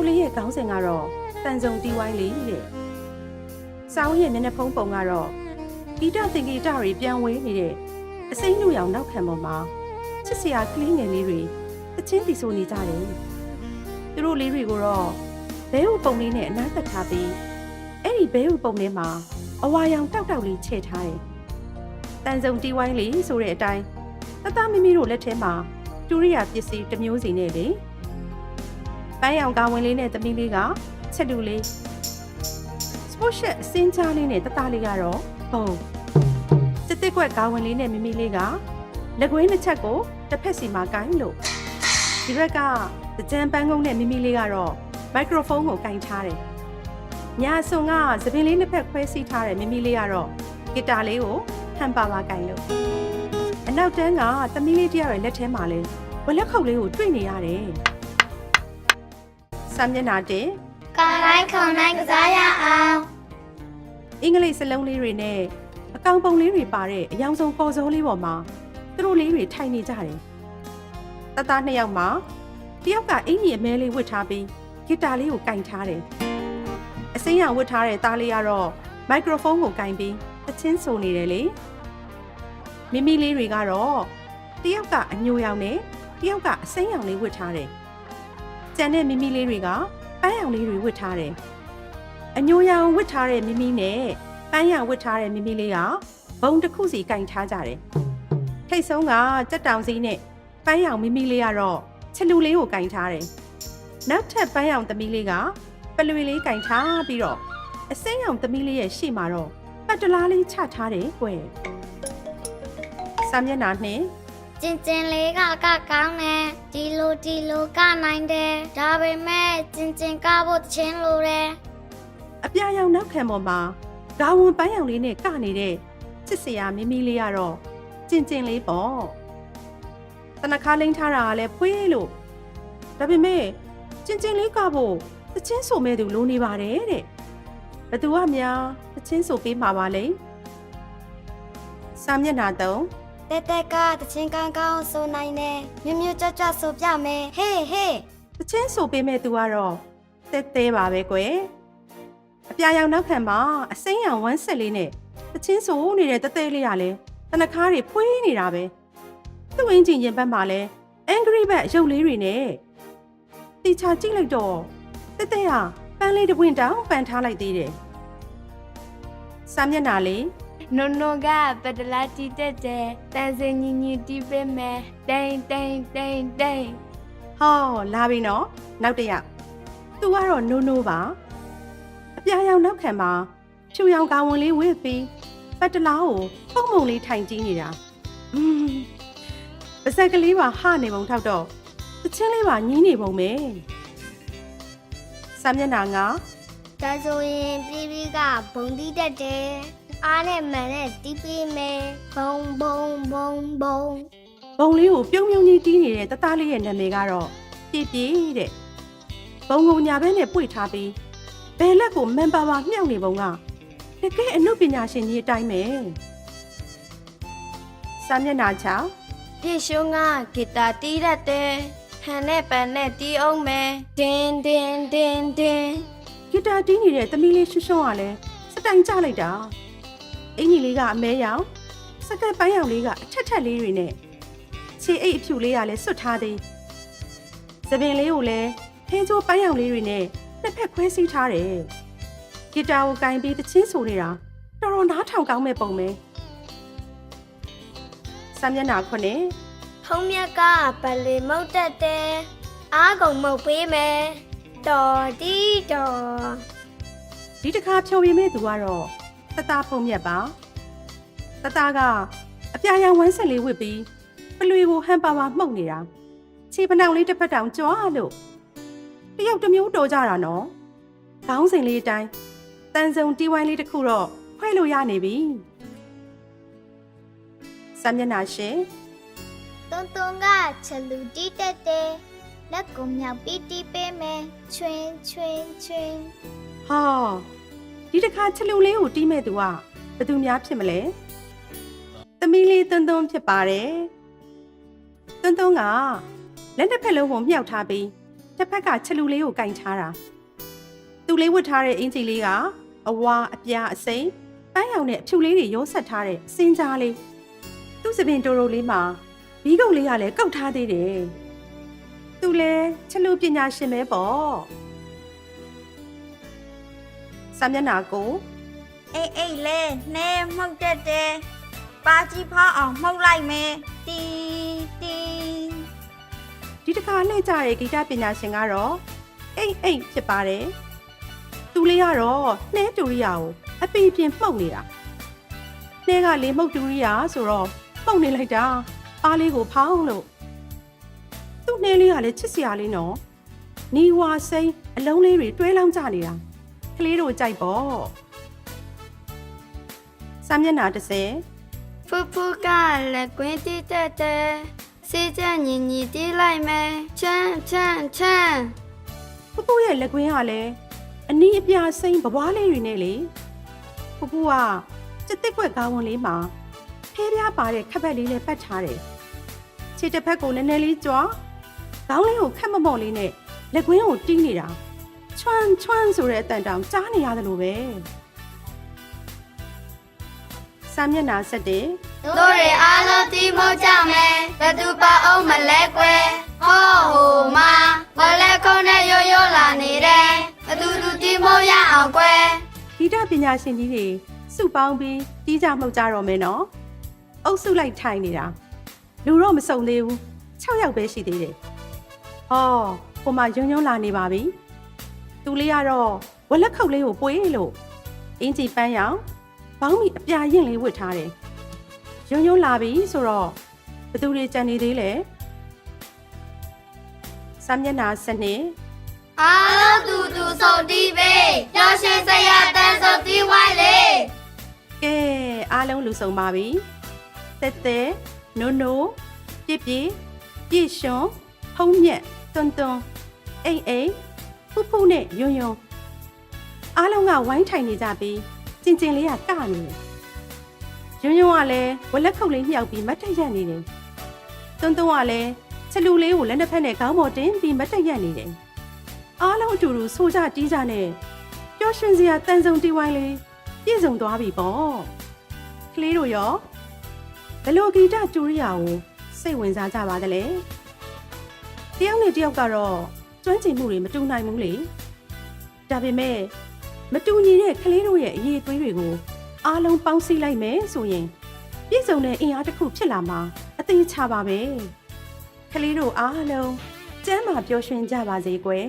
အုပ်လေးရဲ့ခေါင်းစဉ်ကတော့တန်စုံတီဝိုင်းလေးတဲ့စာအုပ်ရဲ့မျက်နှာဖုံးပုံကတော့ဂီတသင်္ကေတတွေပြန်ဝဲနေတဲ့အစိမ့်လူရောင်နောက်ခံပေါ်မှာချစ်စရာကလေးငယ်လေးတွေတချင်းတီဆိုနေကြတယ်သူတို့လေးတွေကိုတော့ဘဲဥပုံလေးနဲ့အနားသက်ထားပြီးအဲ့ဒီဘဲဥပုံထဲမှာအဝါရောင်တောက်တောက်လေးချဲ့ထားတယ်တန်စုံတီဝိုင်းလေးဆိုတဲ့အတိုင်းတသားမိမိတို့လက်ထဲမှာတူရိယာပစ္စည်းတစ်မျိုးစီနဲ့လေ ပန်းရောင်ကာဝင်လေးနဲ့သမီးလေးကချက်တူလေးစပို့ရှက်အစင်းချားလေးနဲ့တသားလေးကတော့ဟုတ်စစ်တစ်ကွက်ကာဝင်လေးနဲ့မိမိလေးကလက်ကွင်းတစ်ချက်ကိုတစ်ဖက်စီမှာကိုင်းလို့ဒီဘက်ကကြံပန်းကုန်းနဲ့မိမိလေးကတော့မိုက်ခရိုဖုန်းကိုကင်ထားတယ်ညာအစွန်ကသပင်လေးနှစ်ဖက်ခွဲစီးထားတဲ့မိမိလေးကတော့ဂီတာလေးကိုဟန်ပါပါကင်လို့အနောက်တန်းကသမီးလေးတယောက်ရဲ့လက်ထဲမှာလဲဝလက်ခုပ်လေးကိုတွေ့နေရတယ် စာမျက်နှာတင်ကာလိုက်ခုံနိုင်ကစားရအောင်အင်္ဂလိပ်စလုံးလေးတွေနဲ့အကောင်ပုံလေးတွေပါတဲ့အယောင်ဆုံးပေါ်စိုးလေးပေါ်မှာသူတို့လေးတွေထိုင်နေကြတယ်။တသားနှစ်ယောက်မှာတယောက်ကအင်ကြီးအမဲလေးဝတ်ထားပြီးဂီတာလေးကိုကင်ထားတယ်။အစိမ်းရောင်ဝတ်ထားတဲ့သားလေးကတော့မိုက်ခရိုဖုန်းကိုကင်ပြီးသချင်းဆိုနေတယ်လေ။မိမိလေးတွေကတော့တယောက်ကအညိုရောင်နဲ့တယောက်ကအစိမ်းရောင်လေးဝတ်ထားတယ်။ ကျန်တဲ့မိမိလေးတွေကပန်းရောင်လေးတွေဝတ်ထားတယ်။အညိုရောင်ဝတ်ထားတဲ့မိမိနဲ့ပန်းရောင်ဝတ်ထားတဲ့မိမိလေးကဘုံတစ်ခုစီကင်ထားကြတယ်။ထိတ်ဆုံးကကြက်တောင်စီးနဲ့ပန်းရောင်မိမိလေးကတော့ချက်လူလေးကိုကင်ထားတယ်။နောက်ထပ်ပန်းရောင်သမီးလေးကပလွေလေးကင်ထားပြီးတော့အစိမ်းရောင်သမီးလေးရဲ့ရှေ့မှာတော့ပတ်တလားလေးချထားတယ်ကွယ်။စာမျက်နှာနှင့် ကျင်ကျင်လေးကကကောင်းတယ်ဒီလိုဒီလိုကနိုင်တယ်ဒါပေမဲ့ကျင်ကျင်ကဖို့တချင်းလိုတယ်အပြာရောင်နောက်ခံပေါ်မှာဂါဝန်ပန်းရောင်လေးနဲ့ကနေတဲ့ချစ်စရာမိမိလေးကတော့ကျင်ကျင်လေးပေါ့တနခါလိန်ထားတာကလည်းဖွေးလို့ဒါပေမဲ့ကျင်ကျင်လေးကဖို့တချင်းဆိုမဲ့သူလိုနေပါတယ်တဲ့ဘသူကများတချင်းဆိုပေးမှာပါလေစာမျက်နှာသုံး တက်တက်ကတချင်းကောင်းကောင်းဆိုနိုင်တယ်မြွမြွကြွကြွဆိုပြမယ်ဟေးဟေးတချင်းဆိုပေးမဲ့သူကတော့တဲတဲပါပဲကွယ်အပြာရောင်နောက်ခံမှာအစိမ်းရောင်ဝမ်းဆက်လေးနဲ့တချင်းဆိုနေတဲ့တဲတဲလေးကလည်းတနခါတွေဖွေးနေတာပဲသူ့အင်ဂျင်ရင်ဘက်မှာလည်း angry bird ရုပ်လေးတွေနဲ့တီချာကြည့်လိုက်တော့တဲတဲဟာပန်းလေးတစ်ပွင့်တောင်ပန်ထားလိုက်သေးတယ်စာမျက်နှာလေး နိုနိုကပဒလာတီတက်တယ်တန်စင်ညီညီတီးပေးမယ်တိန်တိန်တိန်တိန်ဟောလာပြီနော်နောက်တစ်ယောက်သူကတော့နိုးနိုးပါအပြာရောင်နောက်ခံမှာဖြူရောင်ကာဝင်လေးဝစ်ပြီးပတ်တလားကိုပုံမုံလေးထိုင်ကြည့်နေတာอืมပါဇက်ကလေးပါဟနေပုံထောက်တော့တချင်းလေးပါညင်းနေပုံပဲစာမျက်နှာငါဒါဆိုရင်ပြည်ပြည်ကဘုံတီးတတ်တယ် အားနဲ့မှန်နဲ့တီးပေးမယ်ဘုံဘုံဘုံဘုံဘုံလေးကိုပြုံးပြုံးကြီးတီးနေတဲ့တသားလေးရဲ့နာမည်ကတော့ပြည့်ပြည့်တဲ့ဘုံကုံညာဘဲနဲ့ပွေထားပြီးဘယ်လက်ကိုမန်ပါပါမြှောက်နေပုံကတကယ်အမှုပညာရှင်ကြီးအတိုင်းပဲစာမျက်နှာချောင်းပြေရှုံးကဂီတာတီးတတ်တယ်ဟန်နဲ့ပန်နဲ့တီးအောင်မယ်ဒင်းဒင်းဒင်းဒင်းဂီတာတီးနေတဲ့သမီးလေးရွှွှွှကလည်းစတိုင်ကြလိုက်တာ အင်ကြီးလေးကအမဲရောင်စကက်ပိုင်းရောင်လေးကအထက်ထက်လေးတွေနဲ့ခြေအိတ်အဖြူလေးကလည်းစွတ်ထားသေးသပင်လေးကိုလည်းဖင်းချိုးပိုင်းရောင်လေးတွေနဲ့နှစ်ဖက်ခွဲစီးထားတယ်ဂီတာကိုကင်ပြီးတချင်းဆိုနေတာတော်တော်နားထောင်ကောင်းမဲ့ပုံပဲစာမျက်နှာခွနဲ့ထုံးမြက်ကပလီမုတ်တတ်တယ်အားကုန်မုတ်ပေးမယ်တော်တီတော်ဒီတစ်ခါဖြော်ပြမဲ့သူကတော့ တသားဖုံမြက်ပါတသားကအပြာရောင်ဝမ်းဆက်လေးဝစ်ပြီးပလွေကိုဟန်ပါပါမှုတ်နေတာခြေပနောင်လေးတစ်ဖက်တောင်ကြွားလို့တယောက်တစ်မျိုးတော်ကြတာနော်ခေါင်းစဉ်လေးအတိုင်းတန်စုံတီးဝိုင်းလေးတစ်ခုတော့ခွဲလို့ရနေပြီစမျက်နှာရှင်တွန်းတွန်းကချက်လူတီးတတ်တယ်လက်ကိုမြောက်ပြီးတီးပေးမယ်ချွင်းချွင်းချွင်းဟော ဒီတစ်ခါချက်လူလေးကိုတီးမဲ့သူကဘယ်သူများဖြစ်မလဲသမီးလေးတွန်းတွန်းဖြစ်ပါတယ်တွန်းတွန်းကလက်တစ်ဖက်လုံးကိုမြှောက်ထားပြီးတတစ်ဖက်ကချက်လူလေးကိုကင်ထားတာသူလေးဝတ်ထားတဲ့အင်ဂျီလေးကအဝါအပြားအစိမ်းပန်းရောင်နဲ့အဖြူလေးတွေရောဆက်ထားတဲ့အစင်းကြားလေးသူ့စပင်တိုရိုလေးမှာဘီးကုတ်လေးကလည်းကောက်ထားသေးတယ်သူလဲချက်လူပညာရှင်ပဲပေါ့ စာမျက်နှာကိုအေးအေးလဲနဲမှုတ်တက်တယ်ပါကြီးဖောင်းအောင်မှုတ်လိုက်မယ်တီတီဒီတစ်ခါလှည့်ကြတဲ့ဂီတပညာရှင်ကတော့အိတ်အိတ်ဖြစ်ပါတယ်။သူလေးကတော့နှဲတူရိယာကိုအပီပြင်းမှုတ်နေတာ။နှဲကလေမှုတ်တူရိယာဆိုတော့မှုတ်နေလိုက်တာအားလေးကိုဖောင်းလို့သူ့နှဲလေးကလည်းချစ်စရာလေးနော်။နီဝါစိမ်းအလုံးလေးတွေတွဲလောင်းကြနေတာ။က လေးတို့ကြိုက်ပေါ့။စာမျက်နှာ30ဖူဖူကလည်းကွင်းတီးတက်တယ်စေးကြညီညီတီးလိုက်မယ်ချမ်းချမ်းချမ်းဖူဖူရဲ့လက်ကွင်းကလည်းအနီးအပြားစိမ်းပပွားလေးတွေနဲ့လေဖူဖူကစက်တစ်ခွက်ကားဝန်လေးမှာဖဲပြားပါတဲ့ခက်ဘက်လေးနဲ့ပတ်ထားတယ်ခြေတစ်ဖက်ကိုနည်းနည်းလေးကြွားခေါင်းလေးကိုခက်မမော့လေးနဲ့လက်ကွင်းကိုတီးနေတာ ချွန်းချွန်းဆိုတဲ့အတန်တောင်ကြားနေရတယ်လို့ပဲစာမျက်နှာဆက်တဲ့တို့ရအားလုံးတီးမို့ကြမယ်ဘသူပါအောင်မလဲကွယ်ဟောဟိုမာဝလဲခုံးနဲ့ရိုးရိုးလာနေတယ်ဘသူသူတီးမို့ရအောင်ကွယ်ဂီတပညာရှင်ကြီးတွေစုပေါင်းပြီးတီးကြမှုတ်ကြတော့မယ်နော်အုပ်စုလိုက်ထိုင်နေတာလူတော့မစုံသေးဘူး6ယောက်ပဲရှိသေးတယ်ဟောဟိုမှာယွန်းယွန်းလာနေပါပြီ သူလေးကတော့ဝက်လက်ခုပ်လေးကိုပွေးလို့အင်ဂျီပန်းရောင်ဘောင်းမီအပြာရင်လေးဝတ်ထားတယ်ယွန်းယွန်းလာပြီဆိုတော့ဘသူတွေကြံနေသေးလဲစာမျက်နှာစနစ်အားလုံးတူတူစုံတီးပေးရောရှင်စရာတန်းစုံတီးဝိုင်းလေကဲအားလုံးလူဆုံးပါပြီတက်တက်နိုးနိုးပြစ်ပြစ်ပြည့်ရွှွန်ဖုံးမြက်တွန်းတွန်းအိမ်အိမ် ဖူးဖူးနဲ့ယွန်းယွန်းအားလုံးကဝိုင်းထိုင်နေကြပြီးကျင်ကျင်လေးကကနေတယ်ယွန်းယွန်းကလည်းဝက်လက်ခုပ်လေးမြောက်ပြီးမတ်တက်ရက်နေတယ်တွန်းတွန်းကလည်းချက်လူလေးကိုလက်နှစ်ဖက်နဲ့ခေါင်းပေါ်တင်ပြီးမတ်တက်ရက်နေတယ်အားလုံးအတူတူဆိုကြတီးကြနဲ့ပျော်ရွှင်စရာတန်စုံတီးဝိုင်းလေးပြည့်စုံသွားပြီပေါ့ကလေးတို့ရောဘယ်လိုဂီတတူရိယာကိုစိတ်ဝင်စားကြပါသလဲတယောက်နဲ့တယောက်ကတော့ ကျွမ်းကျင်မှုတွေမတူနိုင်ဘူးလေဒါပေမဲ့မတူညီတဲ့ကလေးတို့ရဲ့အရေးအသွေးတွေကိုအားလုံးပေါင်းစည်းလိုက်မယ်ဆိုရင်ပြည့်စုံတဲ့အင်အားတစ်ခုဖြစ်လာမှာအသေးချပါပဲကလေးတို့အားလုံးကျမ်းမာပျော်ရွှင်ကြပါစေကွယ်